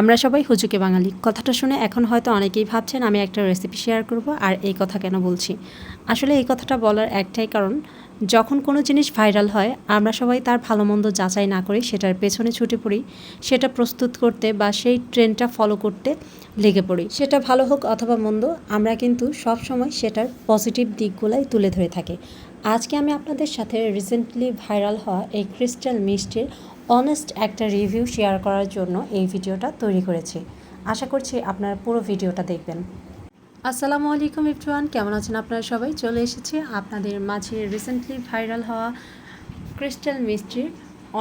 আমরা সবাই হুজুকে বাঙালি। কথাটা শুনে এখন হয়তো অনেকেই ভাবছেন, আমি একটা রেসিপি শেয়ার করব আর এই কথা কেন বলছি। আসলে এই কথাটা বলার একটাই কারণ, যখন কোনো জিনিস ভাইরাল হয়, আমরা সবাই তার ভালো মন্দ যাচাই না করি সেটার পেছনে ছুটে পড়ি, সেটা প্রস্তুত করতে বা সেই ট্রেন্ডটা ফলো করতে লেগে পড়ি। সেটা ভালো হোক অথবা মন্দ, আমরা কিন্তু সব সময় সেটার পজিটিভ দিকগুলাই তুলে ধরে থাকি। আজকে আমি আপনাদের সাথে রিসেন্টলি ভাইরাল হওয়া এই ক্রিস্টাল মিষ্টির অনেস্ট একটা রিভিউ শেয়ার করার জন্য এই ভিডিওটা তৈরি করেছি। আশা করছি আপনারা পুরো ভিডিওটা দেখবেন। আসসালামু আলাইকুম ইফরান কেমন আছেন আপনারা সবাই? চলে এসেছি আপনাদের মাঝে রিসেন্টলি ভাইরাল হওয়া ক্রিস্টাল মিষ্টির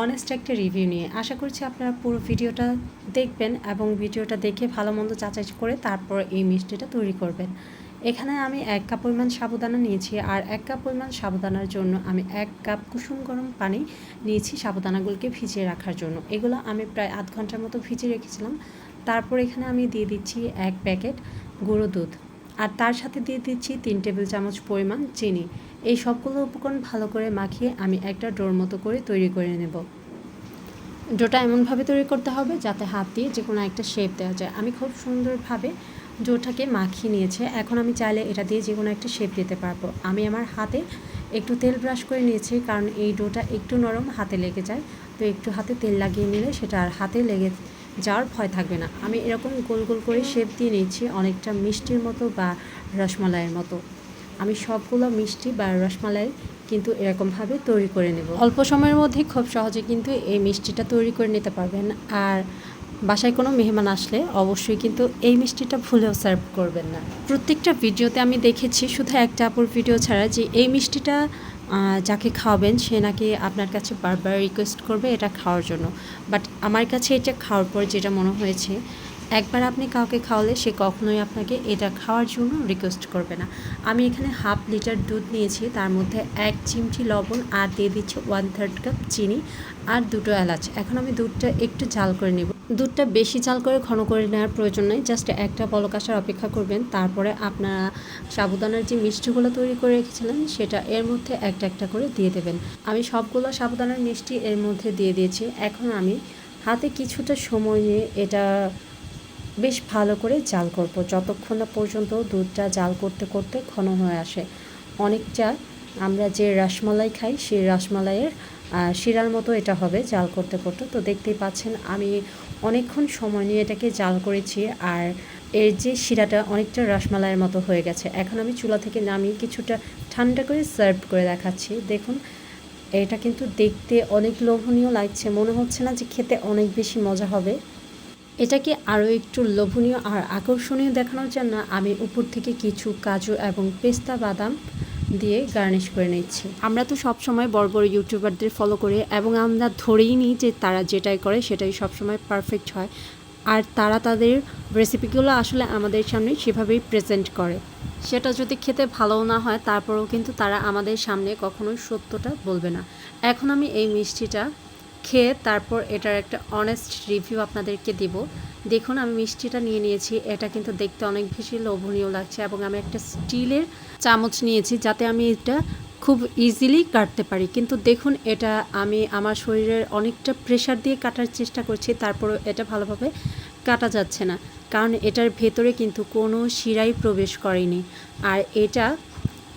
অনেস্ট একটা রিভিউ নিয়ে। আশা করছি আপনারা পুরো ভিডিওটা দেখবেন এবং ভিডিওটা দেখে ভালো মন্দ যাচাই করে তারপর এই মিষ্টিটা তৈরি করবেন। এখানে আমি এক কাপ পরিমাণ সাবুদানা নিয়েছি আর এক কাপ পরিমাণ সাবুদানার জন্য আমি এক কাপ কুসুম গরম পানি নিয়েছি সাবুদানাগুলোকে ভিজিয়ে রাখার জন্য। এগুলো আমি প্রায় আধ ঘণ্টার মতো ভিজিয়ে রেখেছিলাম। তারপর এখানে আমি দিয়ে দিচ্ছি এক প্যাকেট গুঁড়ো দুধ আর তার সাথে দিয়ে দিচ্ছি তিন টেবিল চামচ পরিমাণ চিনি। এই সবগুলো উপকরণ ভালো করে মাখিয়ে আমি একটা ডোর মতো করে তৈরি করে নেব। ডোটা এমনভাবে তৈরি করতে হবে যাতে হাত দিয়ে যে কোনো একটা শেপ দেওয়া যায়। আমি খুব সুন্দরভাবে ডোটাকে মাখিয়ে নিয়েছে। এখন আমি চাইলে এটা দিয়ে যে কোনো একটা শেপ দিতে পারব। আমি আমার হাতে একটু তেল ব্রাশ করে নিয়েছি, কারণ এই ডোটা একটু নরম হাতে লেগে যায়। তো একটু হাতে তেল লাগিয়ে নিলে সেটা আর হাতে লেগে যাওয়ার ভয় থাকবে না। আমি এরকম গোল গোল করে শেপ দিয়ে নিয়েছি, অনেকটা মিষ্টির মতো বা রসমালাইয়ের মতো। আমি সবগুলো মিষ্টি বা রসমালাই কিন্তু এরকমভাবে তৈরি করে নেব। অল্প সময়ের মধ্যে খুব সহজে কিন্তু এই মিষ্টিটা তৈরি করে নিতে পারবেন। আর বাসায় কোনো মেহমান আসলে অবশ্যই কিন্তু এই মিষ্টিটা ভুলেও সার্ভ করবেন না। প্রত্যেকটা ভিডিওতে আমি দেখেছি শুধু একটা আপুর ভিডিও ছাড়া যে এই মিষ্টিটা যাকে খাওয়াবেন সে নাকি আপনার কাছে বারবার রিকোয়েস্ট করবে এটা খাওয়ার জন্য। বাট আমার কাছে এটা খাওয়ার পর যেটা মনে হয়েছে, একবার আপনি কাউকে খাওয়ালে সে কখনোই আপনাকে এটা খাওয়ার জন্য রিকোয়েস্ট করবে না। আমি এখানে হাফ লিটার দুধ নিয়েছি, তার মধ্যে এক চিমটি লবণ আর দিয়ে দিচ্ছি ওয়ান থার্ড কাপ চিনি আর দুটো এলাচ। এখন আমি দুধটা একটু জাল করে নেব। দুধটা বেশি জাল করে ঘন করে নেওয়ার প্রয়োজন নেই। জাস্ট একটা বলক আসার অপেক্ষা করবেন। তারপরে আপনারা সাবুদানার যে মিষ্টিগুলো তৈরি করে রেখেছিলেন, সেটা এর মধ্যে একটা একটা করে দিয়ে দেবেন। আমি সবগুলো সাবুদানার মিষ্টি এর মধ্যে দিয়ে দিয়েছি। এখন আমি হাতে কিছুটা সময় নিয়ে এটা বেশ ভালো করে জাল করব। যতক্ষণ না পর্যন্ত দুধটা জাল করতে করতে ঘন হয়ে আসে। অনেকটা আমরা যে রসমালাই খাই, সেই রসমালাইয়ের শিরার মতো এটা হবে জাল করতে করতে। তো দেখতেই পাচ্ছেন, আমি অনেকক্ষণ সময় নিয়ে এটাকে জাল করেছি আর এর যে শিরাটা অনেকটা রসমালাইয়ের মতো হয়ে গেছে। এখন আমি চুলা থেকে নামিয়ে কিছুটা ঠান্ডা করে সার্ভ করে দেখাচ্ছি। দেখুন, এটা কিন্তু দেখতে অনেক লোভনীয় লাগছে। মনে হচ্ছে না যে খেতে অনেক বেশি মজা হবে। এটাকে আরও একটু লোভনীয় আর আকর্ষণীয় দেখানোর জন্য আমি উপর থেকে কিছু কাজু এবং পেস্তা বাদাম দিয়ে গার্নিশ করে নিচ্ছি। আমরা তো সব সময় বড় বড় ইউটিউবারদের ফলো করি এবং আমরা ধরেই নিই যে তারা যেটাই করে সেটাই সবসময় পারফেক্ট হয়। আর তারা তাদের রেসিপিগুলো আসলে আমাদের সামনে সেভাবেই প্রেজেন্ট করে। সেটা যদি খেতে ভালোও না হয়, তারপরেও কিন্তু তারা আমাদের সামনে কখনোই সত্যটা বলবে না। এখন আমি এই মিষ্টিটা খেয়ে তারপর এটার একটা অনেস্ট রিভিউ আপনাদেরকে দিব। দেখুন, আমি মিষ্টিটা নিয়ে নিয়েছি। এটা কিন্তু দেখতে অনেক বেশি লোভনীয় লাগছে এবং আমি একটা স্টিলের চামচ নিয়েছি যাতে আমি এটা খুব ইজিলি কাটতে পারি। কিন্তু দেখুন, এটা আমি আমার শরীরের অনেকটা প্রেশার দিয়ে কাটার চেষ্টা করছি, তারপরও এটা ভালোভাবে কাটা যাচ্ছে না। কারণ এটার ভেতরে কিন্তু কোনো শিরাই প্রবেশ করেনি। আর এটা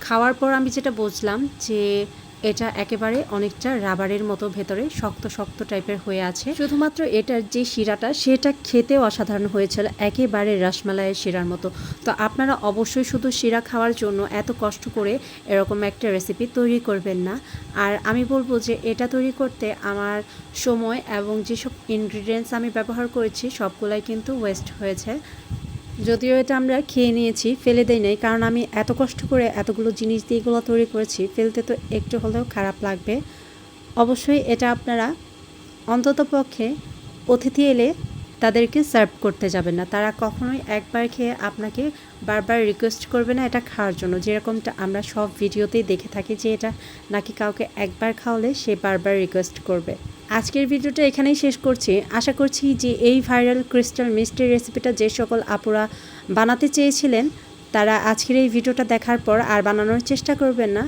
খাওয়ার পর আমি যেটা বুঝলাম যে এটা একেবারে অনেকটা রাবারের মতো ভেতরে শক্ত শক্ত টাইপের হয়ে আছে। শুধুমাত্র এটার যে শিরাটা, সেটা খেতে অসাধারণ হয়েছিল। একেবারে রসমালাইয়ের শিরার মতো। তো আপনারা অবশ্যই শুধু শিরা খাওয়ার জন্য এত কষ্ট করে এরকম একটা রেসিপি তৈরি করবেন না। আর আমি বলব যে এটা তৈরি করতে আমার সময় এবং যেসব ইনগ্রিডিয়েন্টস আমি ব্যবহার করেছি, সবগুলাই কিন্তু ওয়েস্ট হয়েছে। যদিও এটা আমরা খেয়ে নিয়েছি, ফেলে দেই নাই, কারণ আমি এত কষ্ট করে এতগুলো জিনিস দিয়ে এগুলো তৈরি করেছি, ফেলতে তো একটু হলেও খারাপ লাগবে। অবশ্যই এটা আপনারা অন্তত পক্ষে অতিথি এলে তাদেরকে সার্ভ করতে যাবেন না। তারা কখনোই একবার খেয়ে আপনাকে বারবার রিকোয়েস্ট করবে না এটা খাওয়ার জন্য। যেরকমটা আমরা সব ভিডিওতেই দেখে থাকি যে এটা নাকি কাউকে একবার খাওয়ালে সে বারবার রিকোয়েস্ট করবে। আজকের ভিডিওটা এখানেই শেষ করছি। আশা করছি যে এই ভাইরাল ক্রিস্টাল মিষ্টির রেসিপিটা যে সকল আপুরা বানাতে চেয়েছিলেন, তারা আজকের এই ভিডিওটা দেখার পর আর বানানোর চেষ্টা করবেন না।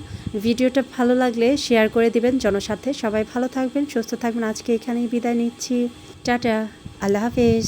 ভিডিওটা ভালো লাগলে শেয়ার করে দিবেন জনসাথে। সবাই ভালো থাকবেন, সুস্থ থাকবেন। আজকে এখানেই বিদায় নিচ্ছি। টাটা, আল্লাহ হাফেজ।